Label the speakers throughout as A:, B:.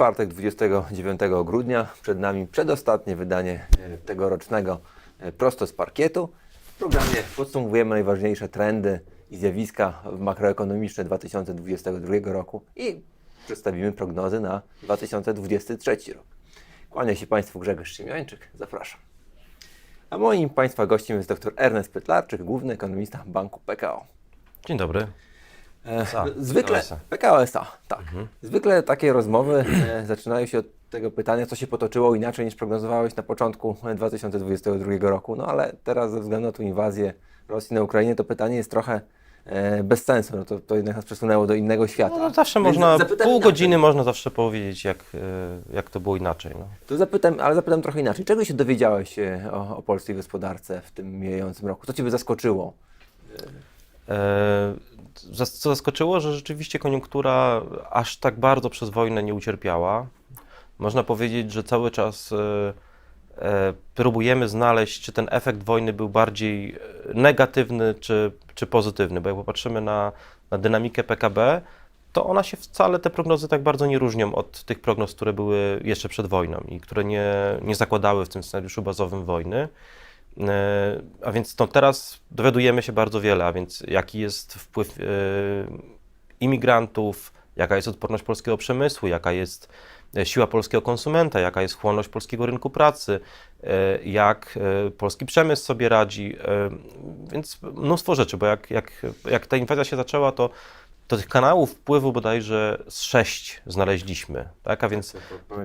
A: Czwartek, 29 grudnia. Przed nami przedostatnie wydanie e, tegorocznego e, Prosto z parkietu. W programie podsumowujemy najważniejsze trendy i zjawiska makroekonomiczne 2022 roku i przedstawimy prognozy na 2023 rok. Kłania się Państwu Grzegorz Szymiańczyk. Zapraszam. A moim Państwa gościem jest dr Ernest Pytlarczyk, główny ekonomista Banku PKO.
B: Dzień dobry.
A: E,
B: SA,
A: Zwykle
B: PKO SA.
A: PKO SA, tak. Zwykle takie rozmowy e, zaczynają się od tego pytania, co się potoczyło inaczej niż prognozowałeś na początku e, 2022 roku. No ale teraz ze względu na tą inwazję Rosji na Ukrainie to pytanie jest trochę e, bez sensu. No to, to jednak nas przesunęło do innego świata.
B: No, zawsze
A: Więc
B: można, pół
A: inaczej.
B: godziny można zawsze powiedzieć, jak, e, jak to było inaczej. No.
A: To zapytam, ale zapytam trochę inaczej. Czego się dowiedziałeś e, o, o polskiej gospodarce w tym mijającym roku? Co Ciebie zaskoczyło?
B: E, co zaskoczyło, że rzeczywiście koniunktura aż tak bardzo przez wojnę nie ucierpiała. Można powiedzieć, że cały czas e, e, próbujemy znaleźć, czy ten efekt wojny był bardziej negatywny, czy, czy pozytywny, bo jak popatrzymy na, na dynamikę PKB, to ona się wcale, te prognozy tak bardzo nie różnią od tych prognoz, które były jeszcze przed wojną i które nie, nie zakładały w tym scenariuszu bazowym wojny. E, A więc to teraz dowiadujemy się bardzo wiele, a więc jaki jest wpływ e, imigrantów, jaka jest odporność polskiego przemysłu, jaka jest e, siła polskiego konsumenta, jaka jest chłonność polskiego rynku pracy, jak polski przemysł sobie radzi, więc mnóstwo rzeczy, bo jak, jak, jak ta inwazja się zaczęła, to, to tych kanałów wpływu bodajże z sześć znaleźliśmy, tak, a więc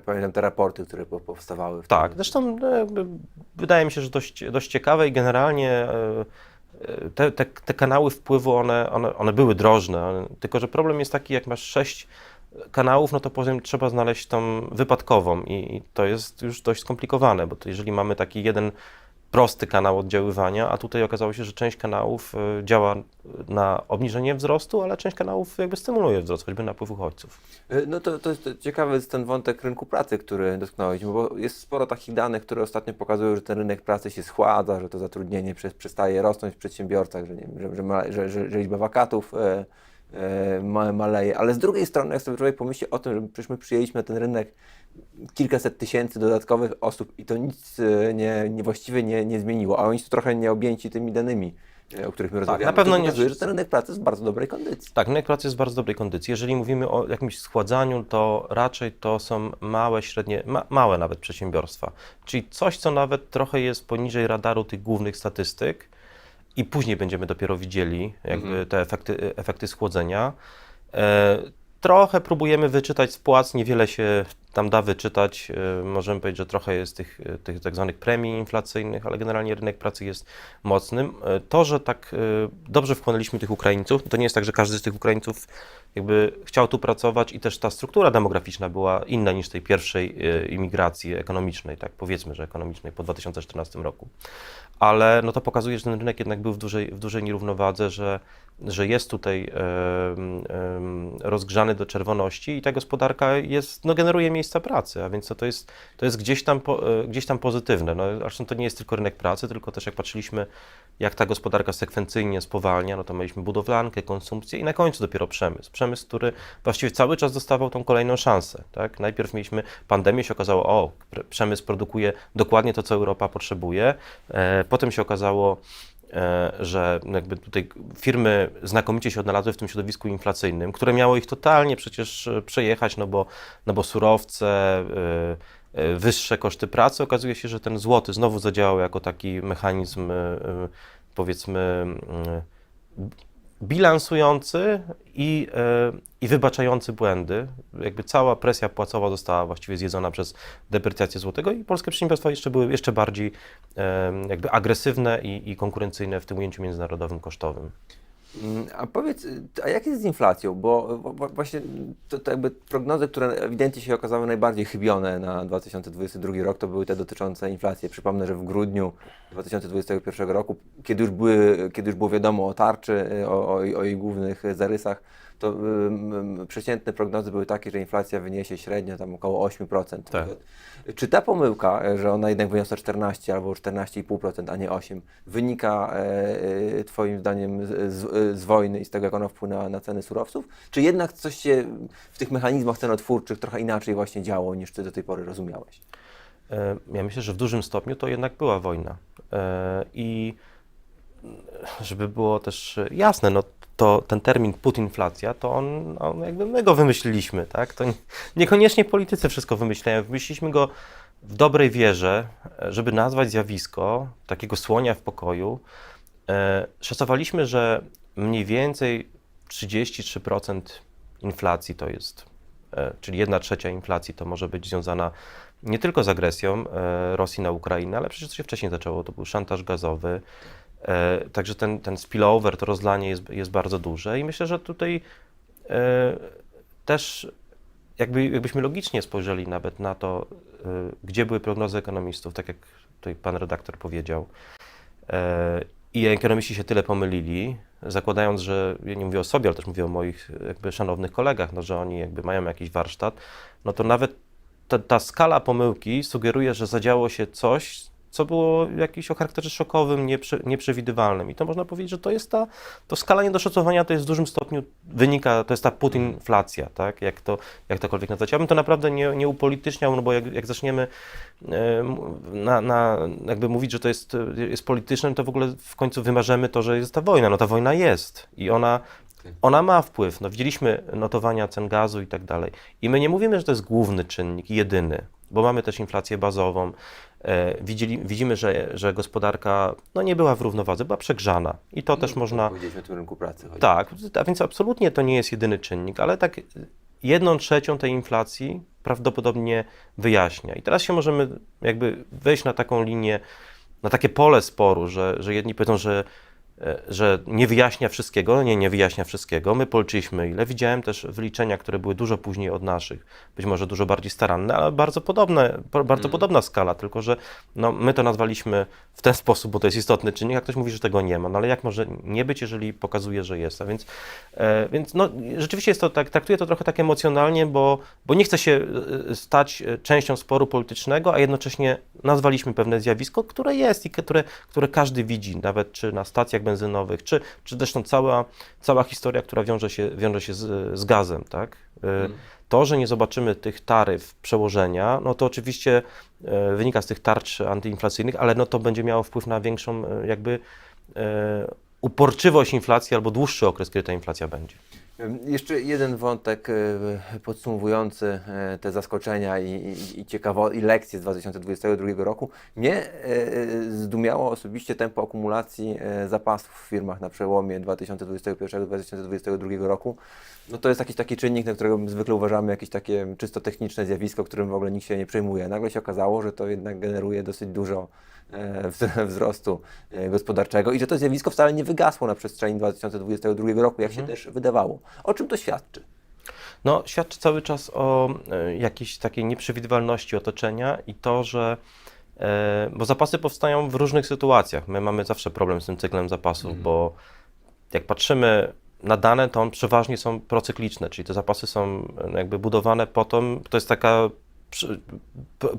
A: Pamiętam te raporty, które po- powstawały. w
B: tak, zresztą no, wydaje mi się, że dość, dość ciekawe i generalnie e, e, te, te, te kanały wpływu, one, one, one były drożne, tylko że problem jest taki, jak masz sześć kanałów, no to potem trzeba znaleźć tą wypadkową i, i to jest już dość skomplikowane, bo to jeżeli mamy taki jeden prosty kanał oddziaływania, a tutaj okazało się, że część kanałów e, działa na obniżenie wzrostu, ale część kanałów jakby stymuluje wzrost, choćby napływ uchodźców.
A: E, No to, to jest ciekawy jest ten wątek rynku pracy, który dotknąłeś, bo jest sporo takich danych, które ostatnio pokazują, że ten rynek pracy się schładza, że to zatrudnienie przestaje rosnąć w przedsiębiorcach, że, nie że, że, że, że, liczba wakatów ma, maleje. Ale z drugiej strony, jak sobie człowiek pomyśli o tym, że przecież my przyjęliśmy na ten rynek kilkaset tysięcy dodatkowych osób i to nic e, nie, nie właściwie nie, nie zmieniło, a oni są trochę nieobjęci tymi danymi, e, o których my rozmawiamy.
B: na pewno nie-
A: pokazuje, że ten rynek pracy jest w bardzo dobrej kondycji.
B: Tak, rynek pracy jest w bardzo dobrej kondycji. Jeżeli mówimy o jakimś schładzaniu, to raczej to są małe, średnie, ma, małe nawet przedsiębiorstwa. Czyli coś, co nawet trochę jest poniżej radaru tych głównych statystyk i później będziemy dopiero widzieli jakby te efekty, efekty schłodzenia. E, trochę próbujemy wyczytać z płac, niewiele się tam da wyczytać. E, możemy powiedzieć, że trochę jest tych, tych tak zwanych premii inflacyjnych, ale generalnie rynek pracy jest mocnym. E, To, że tak e, dobrze wchłonęliśmy tych Ukraińców, to nie jest tak, że każdy z tych Ukraińców jakby chciał tu pracować i też ta struktura demograficzna była inna niż tej pierwszej e, imigracji ekonomicznej, tak powiedzmy, że ekonomicznej po 2014 roku. Ale no to pokazuje, że ten rynek jednak był w dużej, w dużej nierównowadze, że, że jest tutaj rozgrzany do czerwoności i ta gospodarka jest, no generuje miejsca pracy, a więc to, to, jest, to jest gdzieś tam, po, e, gdzieś tam pozytywne. No, zresztą to nie jest tylko rynek pracy, tylko też jak patrzyliśmy, jak ta gospodarka sekwencyjnie spowalnia, no to mieliśmy budowlankę, konsumpcję i na końcu dopiero przemysł. Przemysł, który właściwie cały czas dostawał tą kolejną szansę. Tak? Najpierw mieliśmy pandemię, się okazało, o, pr- przemysł produkuje dokładnie to, co Europa potrzebuje. E, potem się okazało, e, że jakby tutaj firmy znakomicie się odnalazły w tym środowisku inflacyjnym, które miało ich totalnie przecież e, przejechać, no bo, no bo surowce, wyższe koszty pracy. Okazuje się, że ten złoty znowu zadziałał jako taki mechanizm, powiedzmy, mm, bilansujący i, e, i wybaczający błędy. Jakby cała presja płacowa została właściwie zjedzona przez deprecjację złotego i polskie przedsiębiorstwa jeszcze były jeszcze bardziej e, jakby agresywne i, i konkurencyjne w tym ujęciu międzynarodowym kosztowym.
A: Mm, A powiedz, y, a jak jest z inflacją? Bo właśnie to, to jakby prognozy, które ewidentnie się okazały najbardziej chybione na 2022 rok, to były te dotyczące inflacji. Przypomnę, że w grudniu 2021 roku, kiedy już, były, kiedy już było wiadomo o tarczy, y, o, o, o jej głównych zarysach, to ym, przeciętne prognozy były takie, że inflacja wyniesie średnio tam około 8%.
B: Tak.
A: Czy ta pomyłka, e, że ona jednak wyniosła 14 albo 14,5%, a nie 8, wynika e, e, Twoim zdaniem z, z, wojny i z tego, jak ona wpłynęła na ceny surowców? Czy jednak coś się w tych mechanizmach cenotwórczych trochę inaczej właśnie działo, niż ty do tej pory rozumiałeś?
B: Ja myślę, że w dużym stopniu to jednak była wojna. I żeby było też jasne, no to ten termin putinflacja, to on, on jakby my go wymyśliliśmy, tak? To nie- niekoniecznie politycy wszystko wymyślają. Wymyśliliśmy go w dobrej wierze, żeby nazwać zjawisko takiego słonia w pokoju. E, Szacowaliśmy, że mniej więcej 33% inflacji to jest, e, czyli 1 trzecia inflacji to może być związana nie tylko z agresją e, Rosji na Ukrainę, ale przecież to się wcześniej zaczęło, to był szantaż gazowy. E, Także ten, ten spillover, to rozlanie jest, jest bardzo duże i myślę, że tutaj e, też jakby, jakbyśmy logicznie spojrzeli nawet na to, e, gdzie były prognozy ekonomistów, tak jak tutaj pan redaktor powiedział, i ekonomiści się tyle pomylili, zakładając, że, ja nie mówię o sobie, ale też mówię o moich jakby szanownych kolegach, no, że oni jakby mają jakiś warsztat, no to nawet ta, ta skala pomyłki sugeruje, że zadziało się coś, co było jakimś o charakterze szokowym, nieprze, nieprzewidywalnym. I to można powiedzieć, że to jest ta, to skala niedoszacowania to jest w dużym stopniu wynika, to jest ta putinflacja, tak? Jak to, jak tokolwiek nazwać. Ja bym to naprawdę nie, nie upolityczniał, no bo jak, jak zaczniemy na, na, jakby mówić, że to jest, jest polityczne, to w ogóle w końcu wymarzymy to, że jest ta wojna. No ta wojna jest i ona, ona ma wpływ. No, widzieliśmy notowania cen gazu i tak dalej. I my nie mówimy, że to jest główny czynnik, jedyny, bo mamy też inflację bazową. E, widzieli, widzimy, że, że gospodarka no, nie była w równowadze, była przegrzana. I to też można.
A: Powiedzieliśmy tym rynku pracy. chodzi.
B: Tak, a więc absolutnie to nie jest jedyny czynnik, ale tak jedną trzecią tej inflacji prawdopodobnie wyjaśnia. I teraz się możemy jakby wejść na taką linię, na takie pole sporu, że, że jedni powiedzą, że, że nie wyjaśnia wszystkiego. Nie, nie wyjaśnia wszystkiego. My policzyliśmy ile. Widziałem też wyliczenia, które były dużo później od naszych, być może dużo bardziej staranne, ale bardzo podobne, po- bardzo podobna skala, tylko że no, my to nazwaliśmy w ten sposób, bo to jest istotny czynnik, a ktoś mówi, że tego nie ma. No ale jak może nie być, jeżeli pokazuje, że jest? A więc, e, więc no, rzeczywiście jest to tak, traktuję to trochę tak emocjonalnie, bo, bo nie chcę się e, stać e, częścią sporu politycznego, a jednocześnie nazwaliśmy pewne zjawisko, które jest i które, które każdy widzi, nawet czy na stacjach benzynowych, czy, czy zresztą cała, cała historia, która wiąże się, wiąże się z, z gazem, tak? E, To, że nie zobaczymy tych taryf przełożenia, no to oczywiście e, wynika z tych tarcz antyinflacyjnych, ale no to będzie miało wpływ na większą e, jakby uporczywość inflacji albo dłuższy okres, kiedy ta inflacja będzie.
A: Jeszcze jeden wątek e, podsumowujący e, te zaskoczenia i, i, i, ciekawo, i lekcje z 2022 roku. Mnie e, zdumiało osobiście tempo akumulacji zapasów w firmach na przełomie 2021-2022 roku. No to jest jakiś taki czynnik, na którego zwykle uważamy jakieś takie czysto techniczne zjawisko, którym w ogóle nikt się nie przejmuje. Nagle się okazało, że to jednak generuje dosyć dużo e, wz- wzrostu e, gospodarczego i że to zjawisko wcale nie wygasło na przestrzeni 2022 roku, jak się też wydawało. O czym to świadczy?
B: No, świadczy cały czas o e, jakiejś takiej nieprzewidywalności otoczenia i to, że e, bo zapasy powstają w różnych sytuacjach. My mamy zawsze problem z tym cyklem zapasów, bo jak patrzymy na dane, to on przeważnie są procykliczne, czyli te zapasy są e, jakby budowane po to, to jest taka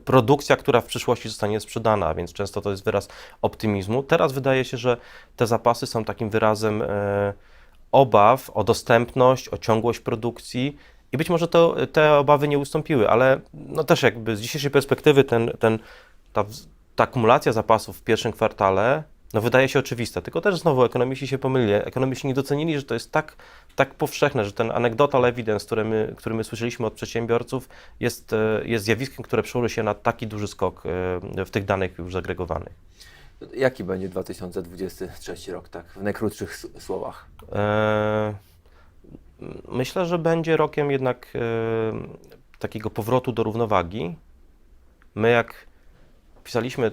B: produkcja, która w przyszłości zostanie sprzedana, więc często to jest wyraz optymizmu. Teraz wydaje się, że te zapasy są takim wyrazem e, obaw o dostępność, o ciągłość produkcji i być może to, te obawy nie ustąpiły, ale no też jakby z dzisiejszej perspektywy ten, ten, ta, ta akumulacja zapasów w pierwszym kwartale no wydaje się oczywista, tylko też znowu ekonomiści się pomylili. Ekonomiści nie docenili, że to jest tak, tak powszechne, że ten anecdotal evidence, który my, który my słyszeliśmy od przedsiębiorców, jest, e, jest zjawiskiem, które przełoży się na taki duży skok e, w tych danych już zagregowanych.
A: Jaki będzie 2023 rok, tak w najkrótszych słowach?
B: E, Myślę, że będzie rokiem jednak e, takiego powrotu do równowagi. My jak pisaliśmy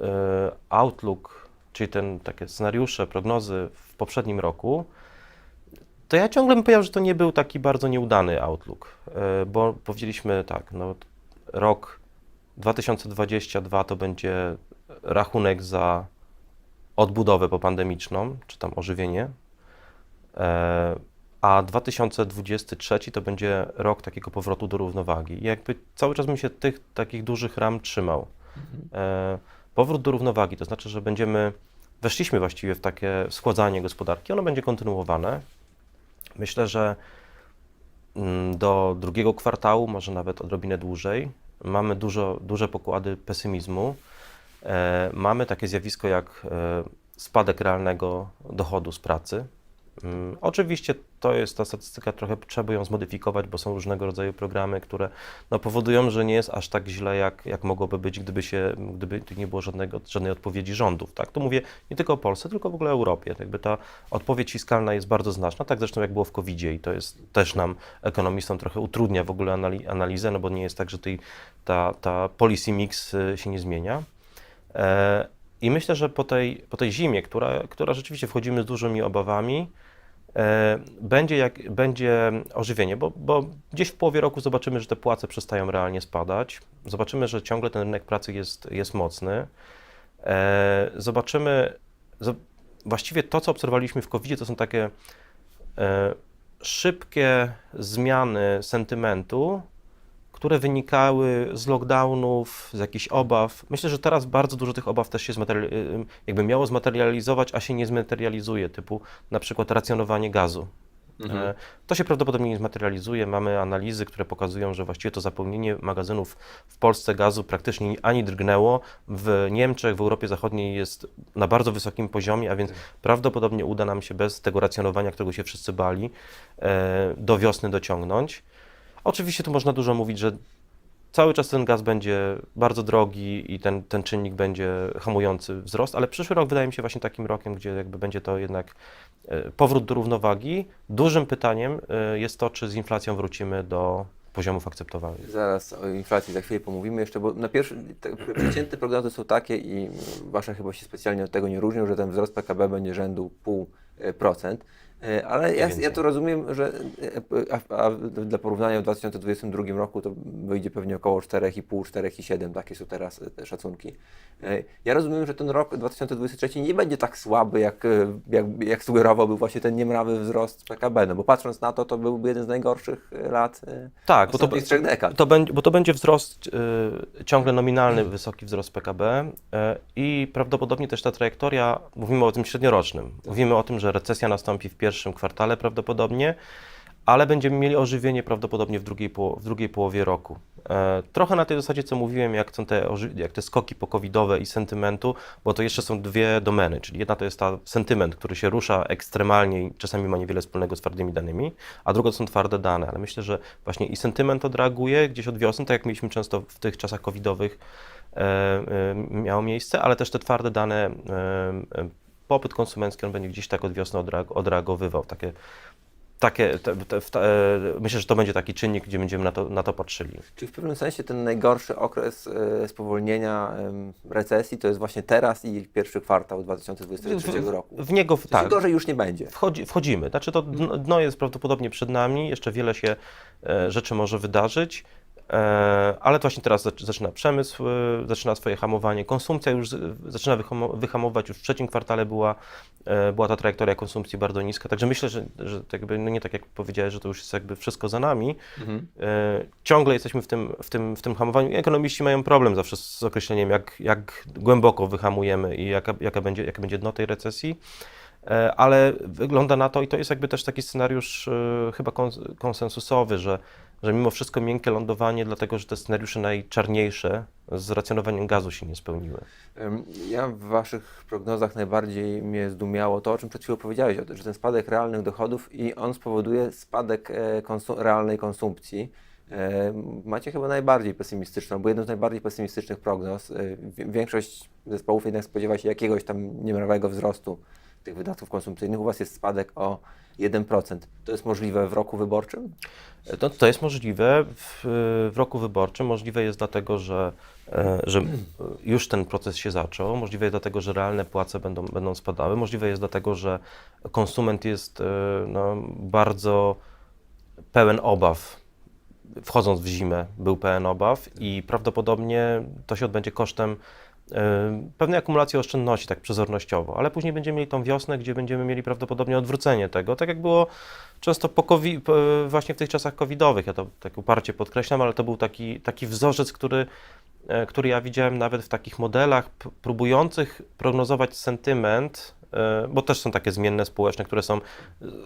B: e, Outlook, czyli ten, takie scenariusze, prognozy w poprzednim roku, to ja ciągle bym powiedział, że to nie był taki bardzo nieudany Outlook, e, bo powiedzieliśmy tak, no, rok 2022 to będzie rachunek za odbudowę popandemiczną, czy tam ożywienie, E, a 2023 to będzie rok takiego powrotu do równowagi. I jakby cały czas bym się tych takich dużych ram trzymał. E, Powrót do równowagi, to znaczy, że będziemy weszliśmy właściwie w takie schładzanie gospodarki. Ono będzie kontynuowane. Myślę, że mm, do drugiego kwartału, może nawet odrobinę dłużej, mamy dużo, duże pokłady pesymizmu. E, mamy takie zjawisko jak e, spadek realnego dochodu z pracy. Mm, Oczywiście to jest ta statystyka, trochę trzeba ją zmodyfikować, bo są różnego rodzaju programy, które no, powodują, że nie jest aż tak źle, jak, jak mogłoby być, gdyby, się, gdyby nie było żadnego, żadnej odpowiedzi rządów. Tak? To mówię nie tylko o Polsce, tylko w ogóle o Europie. Jakby ta odpowiedź fiskalna jest bardzo znaczna, tak zresztą jak było w covid i to jest też nam, ekonomistom, trochę utrudnia w ogóle anali- analizę, no bo nie jest tak, że tej, ta, ta policy mix y, się nie zmienia. E, I myślę, że po tej, po tej zimie, która, która rzeczywiście wchodzimy z dużymi obawami, będzie, jak, będzie ożywienie, bo, bo gdzieś w połowie roku zobaczymy, że te płace przestają realnie spadać. Zobaczymy, że ciągle ten rynek pracy jest, jest mocny. E, Zobaczymy, zo- właściwie to, co obserwowaliśmy w covid to są takie e, szybkie zmiany sentymentu, które wynikały z lockdownów, z jakichś obaw. Myślę, że teraz bardzo dużo tych obaw też się y, jakby miało zmaterializować, a się nie zmaterializuje, typu na przykład racjonowanie gazu. E, To się prawdopodobnie nie zmaterializuje. Mamy analizy, które pokazują, że właściwie to zapełnienie magazynów w Polsce gazu praktycznie ani drgnęło. W Niemczech, w Europie Zachodniej jest na bardzo wysokim poziomie, a więc prawdopodobnie uda nam się bez tego racjonowania, którego się wszyscy bali, e, do wiosny dociągnąć. Oczywiście tu można dużo mówić, że cały czas ten gaz będzie bardzo drogi i ten, ten czynnik będzie hamujący wzrost, ale przyszły rok wydaje mi się właśnie takim rokiem, gdzie jakby będzie to jednak e, powrót do równowagi. Dużym pytaniem e, jest to, czy z inflacją wrócimy do poziomów akceptowalnych.
A: Zaraz o inflacji za chwilę pomówimy jeszcze, bo na pierwszy, przeciętne prognozy są takie i wasze chyba się specjalnie od tego nie różnią, że ten wzrost PKB będzie rzędu 0,5%. E, Ale ja, ja to rozumiem, że e, a, a dla porównania w 2022 roku to wyjdzie pewnie około 4,5, 4,7, takie są teraz e, te szacunki. E, Ja rozumiem, że ten rok 2023 nie będzie tak słaby, jak, e, jak, jak sugerowałby właśnie ten niemrawy wzrost PKB, no bo patrząc na to, to byłby jeden z najgorszych e, lat e,
B: Tak, bo to,
A: ostatnich trzech dekad.
B: to, będzie, bo to będzie wzrost, y, ciągle nominalny, wysoki wzrost PKB y, i prawdopodobnie też ta trajektoria, mówimy o tym średniorocznym, mówimy o tym, że recesja nastąpi w pierwszym kwartale prawdopodobnie, ale będziemy mieli ożywienie prawdopodobnie w drugiej, w drugiej połowie roku. E, Trochę na tej zasadzie, co mówiłem, jak są te, jak te skoki pokowidowe i sentymentu, bo to jeszcze są dwie domeny, czyli jedna to jest ta sentyment, który się rusza ekstremalnie i czasami ma niewiele wspólnego z twardymi danymi, a druga to są twarde dane, ale myślę, że właśnie i sentyment odreaguje gdzieś od wiosny, tak jak mieliśmy często w tych czasach covidowych e, e, miało miejsce, ale też te twarde dane, popyt konsumencki, on będzie gdzieś tak od wiosny odreag- odreagowywał, takie takie, te, te, w- te, myślę, że to będzie taki czynnik, gdzie będziemy na to, na to patrzyli.
A: Czyli w pewnym sensie ten najgorszy okres e, spowolnienia em, recesji to jest właśnie teraz i pierwszy kwartał 2023 roku.
B: W niego,
A: Czyli
B: tak,
A: gorzej już nie będzie.
B: wchodzi, wchodzimy. Znaczy to dno, dno jest prawdopodobnie przed nami, jeszcze wiele się e, rzeczy może wydarzyć, ale to właśnie teraz zac- zaczyna przemysł, e, zaczyna swoje hamowanie, konsumpcja już zaczyna wyhamo- wyhamować, już w trzecim kwartale była, e, była ta trajektoria konsumpcji bardzo niska, także myślę, że, że jakby, no nie tak jak powiedziałeś, że to już jest jakby wszystko za nami,
A: Mhm.
B: E, ciągle jesteśmy w tym, w tym, w tym hamowaniu. Ekonomiści mają problem zawsze z określeniem, jak, jak głęboko wyhamujemy i jaka, jaka, będzie, jaka będzie dno tej recesji. E, Ale wygląda na to, i to jest jakby też taki scenariusz e, chyba kons- konsensusowy, że, że mimo wszystko miękkie lądowanie, dlatego że te scenariusze najczarniejsze z racjonowaniem gazu się nie spełniły.
A: Ja w Waszych prognozach najbardziej mnie zdumiało to, o czym przed chwilą powiedziałeś, że ten spadek realnych dochodów i on spowoduje spadek e, konsu- realnej konsumpcji. E, Macie chyba najbardziej pesymistyczną, bo jedną z najbardziej pesymistycznych prognoz. E, wi- Większość zespołów jednak spodziewa się jakiegoś tam niemrawego wzrostu tych wydatków konsumpcyjnych. U Was jest spadek o 1%. To jest możliwe w roku wyborczym?
B: To, to jest możliwe w, w roku wyborczym. Możliwe jest dlatego, że, e, że już ten proces się zaczął. Możliwe jest dlatego, że realne płace będą, będą spadały. Możliwe jest dlatego, że konsument jest e, no, bardzo pełen obaw. Wchodząc w zimę, był pełen obaw i prawdopodobnie to się odbędzie kosztem pewnej akumulacji oszczędności, tak przezornościowo, ale później będziemy mieli tą wiosnę, gdzie będziemy mieli prawdopodobnie odwrócenie tego, tak jak było często po COVID, właśnie w tych czasach covidowych, ja to tak uparcie podkreślam, ale to był taki, taki wzorzec, który, e, który ja widziałem nawet w takich modelach próbujących prognozować sentyment, bo też są takie zmienne społeczne, które są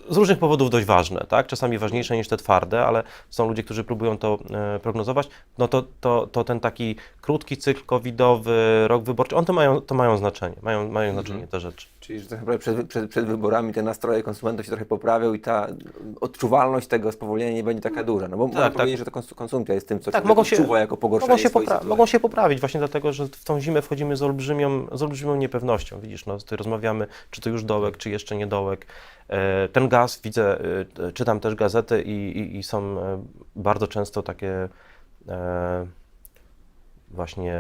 B: z różnych powodów dość ważne, tak? czasami ważniejsze niż te twarde, ale są ludzie, którzy próbują to e, prognozować, no to, to, to ten taki krótki cykl covidowy, rok wyborczy, on to mają, to mają znaczenie, mają, mają znaczenie te rzeczy.
A: Czyli, że tak naprawdę przed, przed, przed wyborami te nastroje konsumentów się trochę poprawią i ta odczuwalność tego spowolnienia nie będzie taka duża. No bo można
B: tak.
A: powiedzieć, że to kons- konsumpcja jest tym, co
B: Tak, mogą się-
A: odczuwa jako pogorszenie
B: Mogą się,
A: sytuacji.
B: mogą się poprawić właśnie dlatego, że w tą zimę wchodzimy z olbrzymią, z olbrzymią niepewnością. Widzisz, no tutaj rozmawiamy, czy to już dołek, czy jeszcze nie dołek. E, Ten gaz, widzę, e, czytam też gazety i, i, i są e, bardzo często takie e, właśnie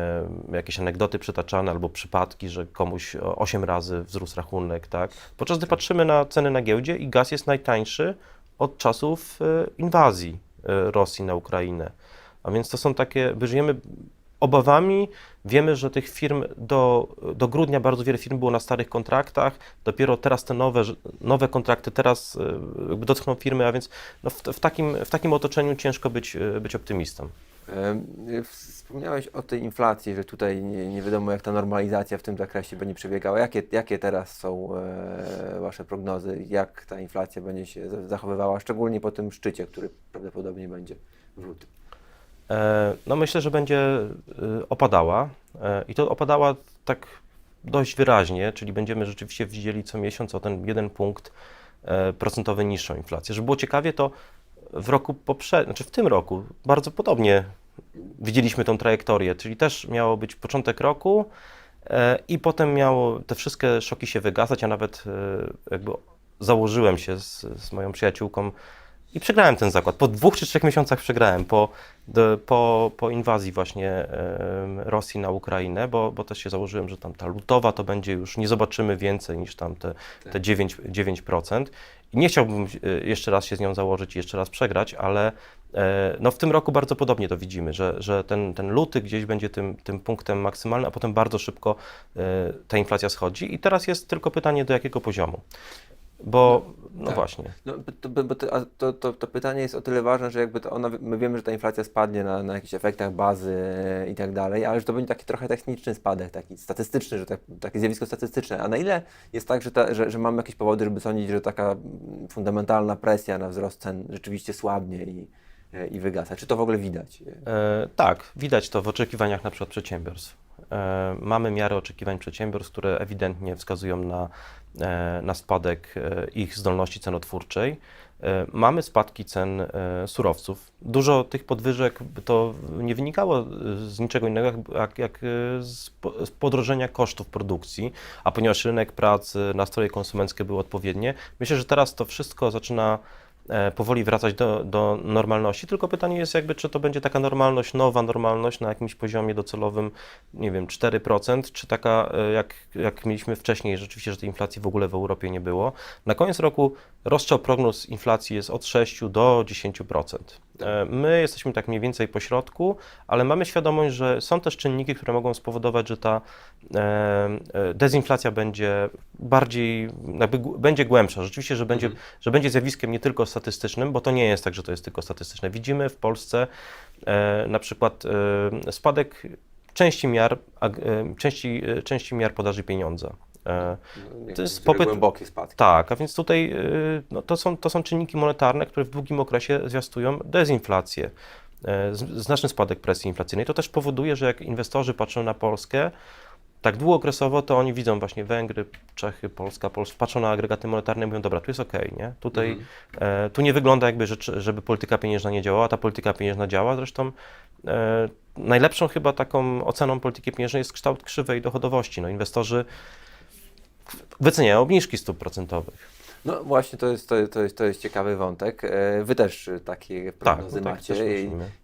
B: jakieś anegdoty przytaczane albo przypadki, że komuś o 8 razy wzrósł rachunek, tak? Podczas gdy patrzymy na ceny na giełdzie i gaz jest najtańszy od czasów e, inwazji e, Rosji na Ukrainę. A więc to są takie, my żyjemy obawami, wiemy, że tych firm do, do grudnia bardzo wiele firm było na starych kontraktach, dopiero teraz te nowe, nowe kontrakty teraz e, dotkną firmy, a więc no w, w, takim, w takim otoczeniu ciężko być, być optymistą.
A: Wspomniałeś o tej inflacji, że tutaj nie, nie wiadomo jak ta normalizacja w tym zakresie będzie przebiegała. Jakie, jakie teraz są e, Wasze prognozy? Jak ta inflacja będzie się za- zachowywała, szczególnie po tym szczycie, który prawdopodobnie będzie w lutym?
B: E, No myślę, że będzie e, opadała i to opadała tak dość wyraźnie, czyli będziemy rzeczywiście widzieli co miesiąc o ten jeden punkt procentowy niższą inflację. Żeby było ciekawie, to w roku poprzednim, znaczy w tym roku bardzo podobnie widzieliśmy tą trajektorię, czyli też miało być początek roku e, i potem miało te wszystkie szoki się wygasać. Ja nawet e, jakby założyłem się z, z moją przyjaciółką i przegrałem ten zakład. Po dwóch czy trzech miesiącach przegrałem, po, po, po inwazji właśnie Rosji na Ukrainę, bo, bo też się założyłem, że tam ta lutowa to będzie już, nie zobaczymy więcej niż tam te, te 9%, 9%. I nie chciałbym e, jeszcze raz się z nią założyć i jeszcze raz przegrać, ale e, no w tym roku bardzo podobnie to widzimy, że, że ten, ten luty gdzieś będzie tym, tym punktem maksymalnym, a potem bardzo szybko e, ta inflacja schodzi i teraz jest tylko pytanie do jakiego poziomu. Bo, no
A: tak.
B: właśnie.
A: No, bo to, bo- to, to, to, to pytanie jest o tyle ważne, że jakby to ona, my wiemy, że ta inflacja spadnie na, na jakichś efektach bazy i tak dalej, ale że to będzie taki trochę techniczny spadek, taki statystyczny, że tak, takie zjawisko statystyczne. A na ile jest tak, że, ta, że, że mamy jakieś powody, żeby sądzić, że taka fundamentalna presja na wzrost cen rzeczywiście słabnie i, i wygasa? Czy to w ogóle widać?
B: E, tak, widać to w oczekiwaniach na przykład przedsiębiorstw. E, mamy miarę oczekiwań przedsiębiorstw, które ewidentnie wskazują na, e, na spadek e, ich zdolności cenotwórczej. Mamy spadki cen surowców. Dużo tych podwyżek to nie wynikało z niczego innego, jak, jak, z, po- z podrożenia kosztów produkcji, a ponieważ rynek pracy, nastroje konsumenckie były odpowiednie, myślę, że teraz to wszystko zaczyna powoli wracać do, do normalności, tylko pytanie jest jakby, czy to będzie taka normalność, nowa normalność na jakimś poziomie docelowym, nie wiem, 4%, czy taka e, jak, jak mieliśmy wcześniej, rzeczywiście, że tej inflacji w ogóle w Europie nie było. Na koniec roku rozstrzał prognoz inflacji jest od 6 do 10%. E, My jesteśmy tak mniej więcej po środku, ale mamy świadomość, że są też czynniki, które mogą spowodować, że ta e, e, dezinflacja będzie bardziej, będzie głębsza. Rzeczywiście, że będzie, że będzie zjawiskiem nie tylko statystycznym, bo to nie jest tak, że to jest tylko statystyczne. Widzimy w Polsce na przykład spadek części miar, części, części miar podaży pieniądza. E,
A: To
B: jest popyt-
A: głębokie spadki.
B: tak, a więc tutaj y, no, to, są, to są czynniki monetarne, które w długim okresie zwiastują dezinflację, e, znaczny spadek presji inflacyjnej. To też powoduje, że jak inwestorzy patrzą na Polskę, tak długookresowo, to oni widzą właśnie Węgry, Czechy, Polska, Polska, patrzą na agregaty monetarne i mówią, dobra, tu jest okej, nie? Tutaj,
A: Mhm.
B: e, tu nie wygląda jakby, że, żeby polityka pieniężna nie działała, ta polityka pieniężna działa, zresztą e, najlepszą chyba taką oceną polityki pieniężnej jest kształt krzywej dochodowości. No, inwestorzy wyceniają obniżki stóp procentowych.
A: No właśnie, to jest, to, to jest, to jest ciekawy wątek. E, Wy też e, takie prognozy
B: no tak,
A: macie.
B: też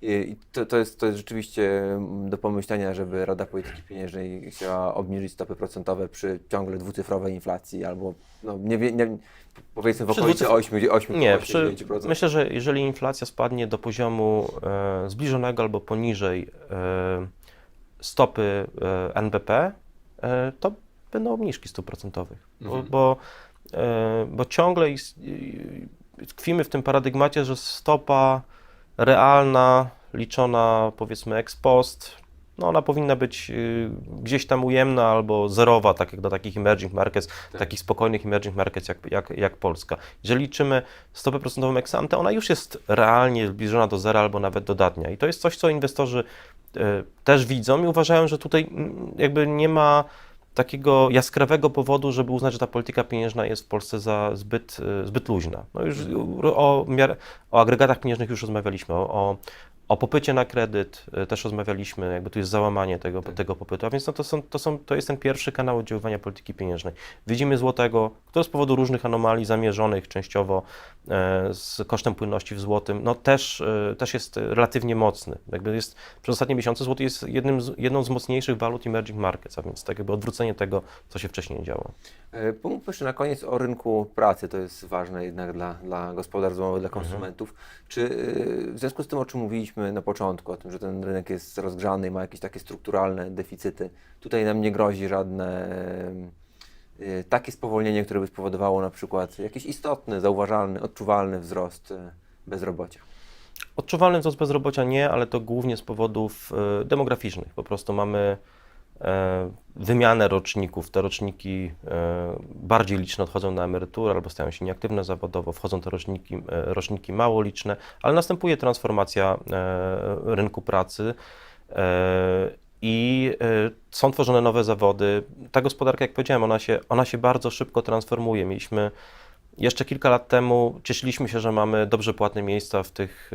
A: I, i to, to, jest, to jest rzeczywiście mm, do pomyślenia, żeby Rada Polityki Pieniężnej chciała obniżyć stopy procentowe przy ciągle dwucyfrowej inflacji albo no, nie, nie, powiedzmy w okolicy
B: dwucyfr-
A: 8, 8
B: Nie,
A: 8,
B: przy,
A: 9%.
B: myślę, że jeżeli inflacja spadnie do poziomu e, zbliżonego albo poniżej e, stopy e, NBP, e, to będą obniżki procentowych, bo,
A: Mhm.
B: bo, e, bo ciągle tkwimy w tym paradygmacie, że stopa realna, liczona powiedzmy ex post, no ona powinna być y, gdzieś tam ujemna albo zerowa, tak jak do takich emerging markets, takich spokojnych emerging markets jak, jak, jak Polska. Jeżeli liczymy stopę procentową ex ante, ona już jest realnie zbliżona do zera albo nawet dodatnia. I to jest coś, co inwestorzy e, też widzą i uważają, że tutaj jakby nie ma takiego jaskrawego powodu, żeby uznać, że ta polityka pieniężna jest w Polsce za zbyt, e, zbyt luźna. No już o, o agregatach pieniężnych już rozmawialiśmy, o, o, o popycie na kredyt e, też rozmawialiśmy, jakby tu jest załamanie tego, tego popytu, a więc no to, są, to, są, to jest ten pierwszy kanał oddziaływania polityki pieniężnej. Widzimy złotego, który z powodu różnych anomalii zamierzonych częściowo e, z kosztem płynności w złotym, no też, e, też jest relatywnie mocny. Jakby jest, przez ostatnie miesiące złoty jest jednym z, jedną z mocniejszych walut emerging markets, a więc tak jakby odwrócenie tego, co się wcześniej działo.
A: E, Pomówmy jeszcze na koniec o rynku pracy. To jest ważne jednak dla, dla gospodarstw domowych, dla konsumentów. Czy e, w związku z tym, o czym mówiliśmy na początku, o tym, że ten rynek jest rozgrzany i ma jakieś takie strukturalne deficyty, tutaj nam nie grozi żadne e, takie spowolnienie, które by spowodowało na przykład jakiś istotny, zauważalny, odczuwalny wzrost e, bezrobocia?
B: Odczuwalny wzrost bezrobocia nie, ale to głównie z powodów e, demograficznych. Po prostu mamy wymianę roczników. Te roczniki e, bardziej liczne odchodzą na emeryturę albo stają się nieaktywne zawodowo, wchodzą te roczniki, e, roczniki mało liczne, ale następuje transformacja e, rynku pracy. e, I e, są tworzone nowe zawody. Ta gospodarka, jak powiedziałem, ona się, ona się bardzo szybko transformuje. Mieliśmy jeszcze kilka lat temu cieszyliśmy się, że mamy dobrze płatne miejsca w tych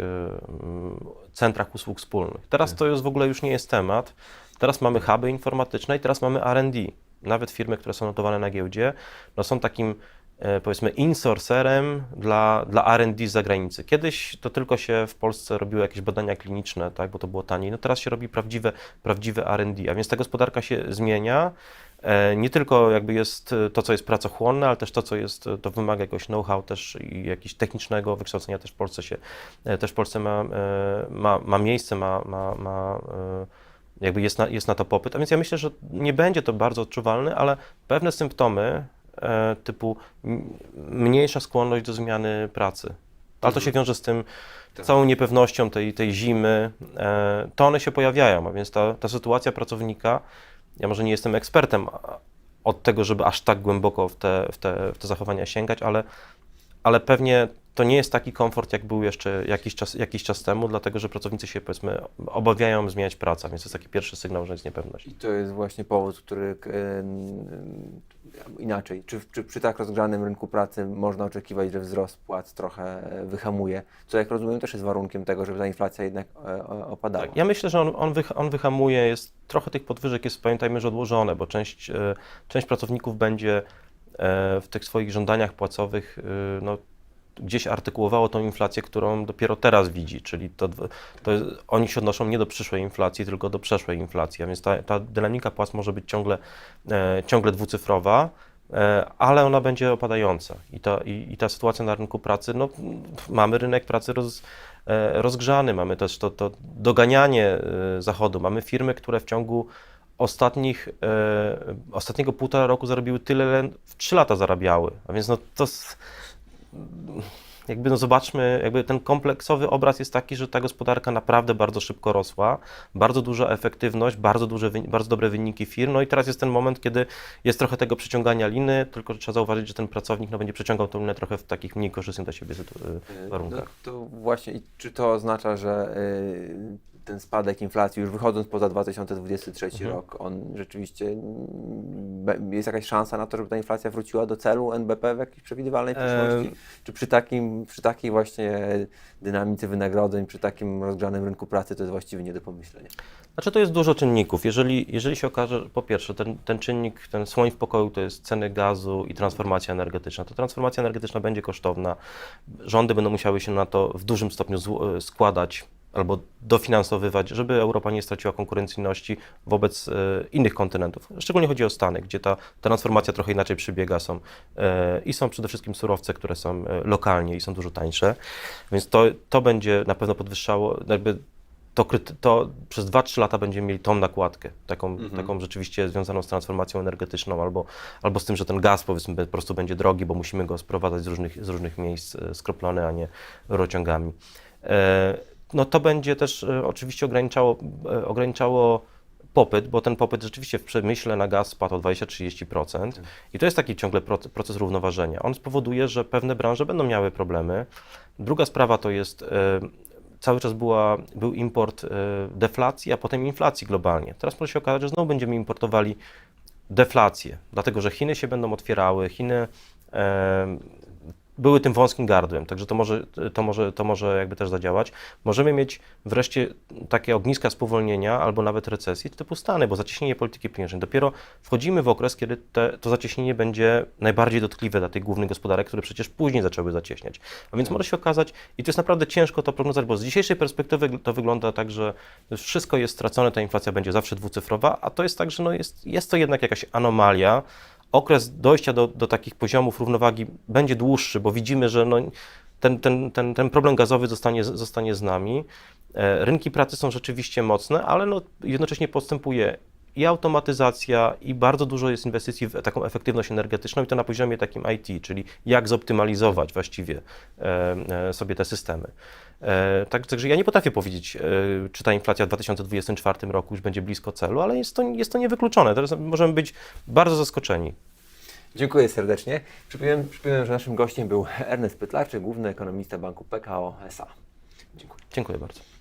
B: centrach usług wspólnych. Teraz to już w ogóle już nie jest temat. Teraz mamy huby informatyczne i teraz mamy R&D. Nawet firmy, które są notowane na giełdzie, no są takim e, powiedzmy insourcerem dla, dla R&D z zagranicy. Kiedyś to tylko się w Polsce robiły jakieś badania kliniczne, tak, bo to było taniej. No teraz się robi prawdziwe, prawdziwe R&D, a więc ta gospodarka się zmienia. E, Nie tylko jakby jest e, to, co jest pracochłonne, ale też to, co jest, to wymaga jakiegoś know-how też i jakiegoś technicznego wykształcenia też w Polsce się, też w Polsce ma, ma, ma miejsce, ma, ma, ma jakby jest na, jest na to popyt. A więc ja myślę, że nie będzie to bardzo odczuwalne, ale pewne symptomy e, typu mniejsza skłonność do zmiany pracy. Ale to się wiąże z tym
A: Tak.
B: całą niepewnością tej, tej zimy, e, to one się pojawiają, a więc ta, ta sytuacja pracownika, ja może nie jestem ekspertem od tego, żeby aż tak głęboko w te, w te, w te zachowania sięgać, ale, ale pewnie to nie jest taki komfort, jak był jeszcze jakiś czas, jakiś czas temu, dlatego że pracownicy się powiedzmy obawiają zmieniać pracę, więc to jest taki pierwszy sygnał, że jest niepewność.
A: I to jest właśnie powód, który e, n- inaczej. Czy, czy przy tak rozgrzanym rynku pracy można oczekiwać, że wzrost płac trochę e, wyhamuje? Co jak rozumiem też jest warunkiem tego, żeby ta inflacja jednak e, opadała.
B: Tak, ja myślę, że on, on, wych, on wyhamuje, jest trochę tych podwyżek jest, pamiętajmy, że odłożone, bo część, e, część pracowników będzie e, w tych swoich żądaniach płacowych e, no, gdzieś artykułowało tą inflację, którą dopiero teraz widzi, czyli to, to jest, oni się odnoszą nie do przyszłej inflacji, tylko do przeszłej inflacji, a więc ta, ta dynamika płac może być ciągle, e, ciągle dwucyfrowa, e, ale ona będzie opadająca. I ta, i, i ta sytuacja na rynku pracy, no mamy rynek pracy roz, e, rozgrzany, mamy też to, to doganianie e, zachodu, mamy firmy, które w ciągu ostatnich, e, ostatniego półtora roku zarobiły tyle, ile w trzy lata zarabiały, a więc no to jakby no zobaczmy, jakby ten kompleksowy obraz jest taki, że ta gospodarka naprawdę bardzo szybko rosła, bardzo duża efektywność, bardzo, duże, bardzo dobre wyniki firm, no i teraz jest ten moment, kiedy jest trochę tego przyciągania liny, tylko że trzeba zauważyć, że ten pracownik no, będzie przeciągał tę linę trochę w takich mniej korzystnych dla siebie sytu-
A: E,
B: warunkach.
A: No, to właśnie, i czy to oznacza, że e, ten spadek inflacji, już wychodząc poza 2023
B: Mhm.
A: rok, on rzeczywiście mm, jest jakaś szansa na to, żeby ta inflacja wróciła do celu NBP w jakiejś przewidywalnej przyszłości? Czy przy, takim, przy takiej właśnie dynamice wynagrodzeń, przy takim rozgrzanym rynku pracy to jest właściwie nie do pomyślenia?
B: Znaczy to jest dużo czynników. Jeżeli, jeżeli się okaże, po pierwsze, ten, ten czynnik, ten słoń w pokoju to jest ceny gazu i transformacja energetyczna. To transformacja energetyczna będzie kosztowna. Rządy będą musiały się na to w dużym stopniu zło- składać albo dofinansowywać, żeby Europa nie straciła konkurencyjności wobec e, innych kontynentów. Szczególnie chodzi o Stany, gdzie ta transformacja trochę inaczej przebiega są, e, i są przede wszystkim surowce, które są e, lokalnie i są dużo tańsze, więc to, to będzie na pewno podwyższało, jakby to, to przez 2-3 lata będziemy mieli tą nakładkę, taką,
A: Mhm.
B: taką rzeczywiście związaną z transformacją energetyczną albo, albo z tym, że ten gaz powiedzmy po prostu będzie drogi, bo musimy go sprowadzać z różnych, z różnych miejsc e, skroplony, a nie rurociągami. E, No to będzie też e, oczywiście ograniczało, e, ograniczało popyt, bo ten popyt rzeczywiście w przemyśle na gaz spadł o 20-30% i to jest taki ciągle proces, proces równoważenia. On spowoduje, że pewne branże będą miały problemy. Druga sprawa to jest e, cały czas była, był import e, deflacji, a potem inflacji globalnie. Teraz może się okazać, że znowu będziemy importowali deflację, dlatego że Chiny się będą otwierały, Chiny e, były tym wąskim gardłem, także to może, to, może, to może jakby też zadziałać. Możemy mieć wreszcie takie ogniska spowolnienia albo nawet recesji typu Stany, bo zacieśnienie polityki pieniężnej. Dopiero wchodzimy w okres, kiedy te, to zacieśnienie będzie najbardziej dotkliwe dla tych głównych gospodarek, które przecież później zaczęły zacieśniać. A więc może się okazać, i to jest naprawdę ciężko to prognozować, bo z dzisiejszej perspektywy to wygląda tak, że wszystko jest stracone, ta inflacja będzie zawsze dwucyfrowa, a to jest tak, że no jest, jest to jednak jakaś anomalia, okres dojścia do, do takich poziomów równowagi będzie dłuższy, bo widzimy, że no, ten, ten, ten, ten problem gazowy zostanie, zostanie z nami. E, Rynki pracy są rzeczywiście mocne, ale no, jednocześnie postępuje i automatyzacja, i bardzo dużo jest inwestycji w taką efektywność energetyczną, i to na poziomie takim IT, czyli jak zoptymalizować właściwie e, e, sobie te systemy. E, tak, także ja nie potrafię powiedzieć, czy ta inflacja w 2024 roku już będzie blisko celu, ale jest to, jest to niewykluczone. Teraz możemy być bardzo zaskoczeni.
A: Dziękuję serdecznie. Przypominam, przypominam, że naszym gościem był Ernest Pytlarczyk, główny ekonomista banku PKO SA. Dziękuję.
B: Dziękuję bardzo.